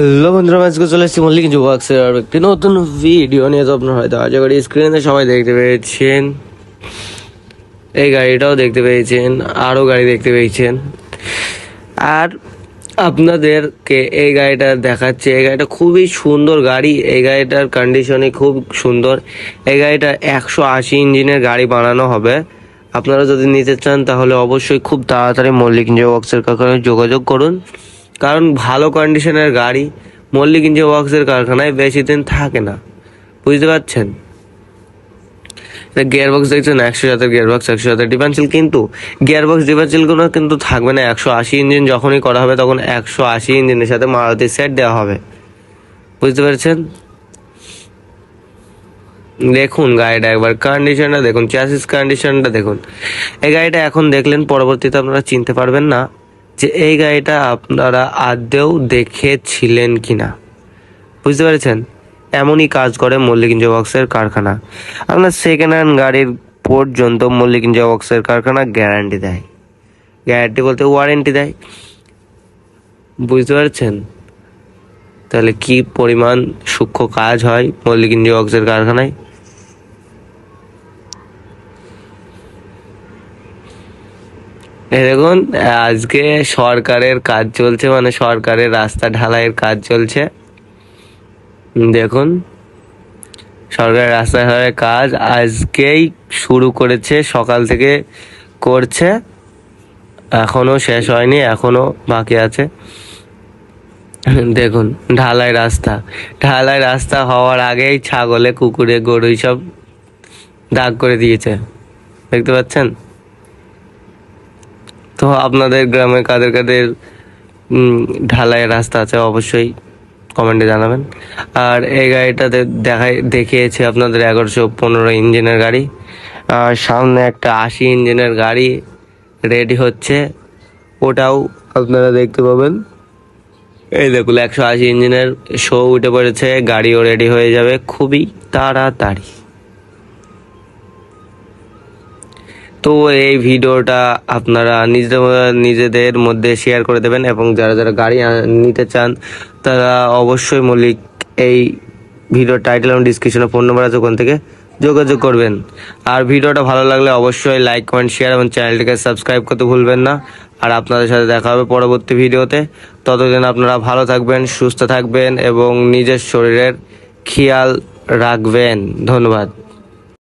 Hello বন্ধুরা আজকে চলে এসেছি মল্লিক যুবক্সের আর একটি নতুন ভিডিও নিয়ে। তো আপনার হয়তো আশা করি স্ক্রিনে সবাই দেখতে পেয়েছেন। এই গাড়িটাও দেখতে পেয়েছেন, আরও গাড়ি দেখতে পেয়েছেন। আর আপনাদেরকে এই গাড়িটা দেখাচ্ছে। এই গাড়িটা খুবই সুন্দর গাড়ি। এই গাড়িটার কন্ডিশনে খুব সুন্দর। এই গাড়িটা একশো আশি ইঞ্জিনের গাড়ি বানানো হবে। আপনারা যদি নিতে চান, তাহলে অবশ্যই খুব তাড়াতাড়ি মল্লিক ইঞ্জিন ওয়ার্কসের যোগাযোগ করুন। কারণ ভালো কন্ডিশনের গাড়ি মল্লিক ইঞ্জিন কারখানায় বেশি দিন থাকে না। বুঝতে পারছেন? গিয়ার বক্স দেখছেন, একশো সাতের গিয়ার বক্স একশো সাতের ডিফেন্সিল কিন্তু গিয়ার বক্স ডিফেন্সিলগুলো কিন্তু থাকবে না, একশো আশি ইঞ্জিন যখনই করা হবে তখন একশো আশি ইঞ্জিনের সাথে মারুতি সেট দেওয়া হবে। বুঝতে পেরেছেন? দেখুন গাড়িটা একবার কন্ডিশনটা দেখুন চ্যাসিস কন্ডিশনটা দেখুন। এই গাড়িটা এখন দেখলেন, পরবর্তীতে আপনারা চিনতে পারবেন না। যে এই গাড়িটা আপনারা আদৌ দেখেছিলেন কি না বুঝতে পেরেছেন? এমনই কাজ করে মল্লিক ইঞ্জা বক্সের কারখানা। আপনার সেকেন্ড হ্যান্ড গাড়ির পর্যন্ত মল্লিক ইঞ্জা বক্সের কারখানা গ্যারান্টি দেয়। গ্যারান্টি বলতে ওয়ারেন্টি দেয়। বুঝতে পারছেন? তাহলে কি পরিমাণ সূক্ষ্ম কাজ হয় মল্লিক ইঞ্জা বক্সের কারখানায়? দেখুন, আজকে সরকারের কাজ চলছে মানে সরকারের রাস্তা ঢালাইয়ের কাজ চলছে। দেখুন, সরকারের রাস্তা ঢালাইয়ের কাজ আজকেই শুরু করেছে, সকাল থেকে করছে। এখনও শেষ হয়নি, এখনও বাকি আছে। দেখুন, ঢালাই রাস্তা। ঢালাই রাস্তা হওয়ার আগেই ছাগলে, কুকুরে গরু সব দাগ করে দিয়েছে। দেখতে পাচ্ছেন? তো আপনাদের গ্রামে কাদের কাদের ঢালাই রাস্তা আছে অবশ্যই কমেন্টে জানাবেন। আর এই গাড়িটাতে দেখাই, দেখিয়েছে আপনাদের এগারোশো পনেরো ইঞ্জিনের গাড়ি। আর সামনে একটা আশি ইঞ্জিনের গাড়ি রেডি হচ্ছে। ওটাও আপনারা দেখতে পাবেন। এই দেখুন, একশো আশি ইঞ্জিনের শো উঠে পড়েছে, গাড়িও রেডি হয়ে যাবে। খুবই তাড়াতাড়ি। তো এই ভিডিওটা আপনারা নিজেদের নিজেদের মধ্যে শেয়ার করে দেবেন এবং যারা যারা গাড়ি নিতে চান, তারা অবশ্যই মল্লিক এই ভিডিও টাইটেল এবং ডিসক্রিপশনে ফোন নাম্বার আছে ওখান থেকে যোগাযোগ করবেন। আর ভিডিওটা ভালো লাগলে অবশ্যই লাইক কমেন্ট শেয়ার এবং চ্যানেলটিকে সাবস্ক্রাইব করতে ভুলবেন না। আর আপনাদের সাথে দেখা হবে পরবর্তী ভিডিওতে। ততদিন আপনারা ভালো থাকবেন, সুস্থ থাকবেন এবং নিজের শরীরের খেয়াল রাখবেন। ধন্যবাদ।